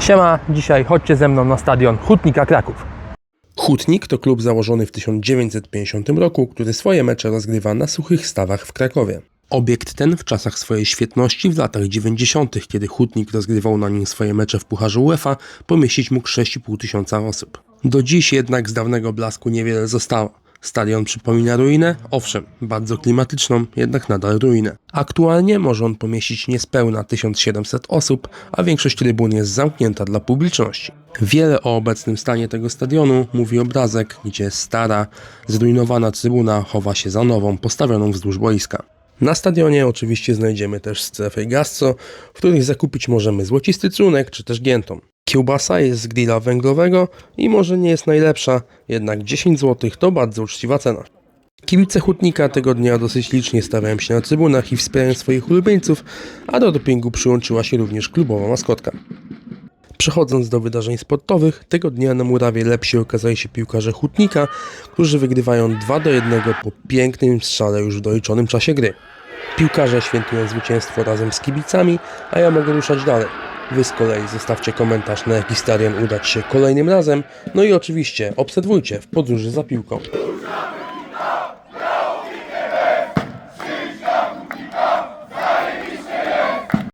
Siema, dzisiaj chodźcie ze mną na stadion Hutnika Kraków. Hutnik to klub założony w 1950 roku, który swoje mecze rozgrywa na suchych stawach w Krakowie. Obiekt ten w czasach swojej świetności w latach 90., kiedy Hutnik rozgrywał na nim swoje mecze w Pucharze UEFA, pomieścić mógł 6,5 tysiąca osób. Do dziś jednak z dawnego blasku niewiele zostało. Stadion przypomina ruinę, owszem, bardzo klimatyczną, jednak nadal ruinę. Aktualnie może on pomieścić niespełna 1700 osób, a większość trybun jest zamknięta dla publiczności. Wiele o obecnym stanie tego stadionu mówi obrazek, gdzie stara, zrujnowana trybuna chowa się za nową, postawioną wzdłuż boiska. Na stadionie oczywiście znajdziemy też strefy gastro, w których zakupić możemy złocisty trunek czy też giętą. Kiełbasa jest z grilla węglowego i może nie jest najlepsza, jednak 10 zł to bardzo uczciwa cena. Kibice Hutnika tego dnia dosyć licznie stawiają się na trybunach i wspierają swoich ulubieńców, a do dopingu przyłączyła się również klubowa maskotka. Przechodząc do wydarzeń sportowych, tego dnia na murawie lepsi okazali się piłkarze Hutnika, którzy wygrywają 2 do 1 po pięknym strzale już w doliczonym czasie gry. Piłkarze świętują zwycięstwo razem z kibicami, a ja mogę ruszać dalej. Wy z kolei zostawcie komentarz na jaki stadion udać się kolejnym razem, no i oczywiście obserwujcie w podróży za piłką.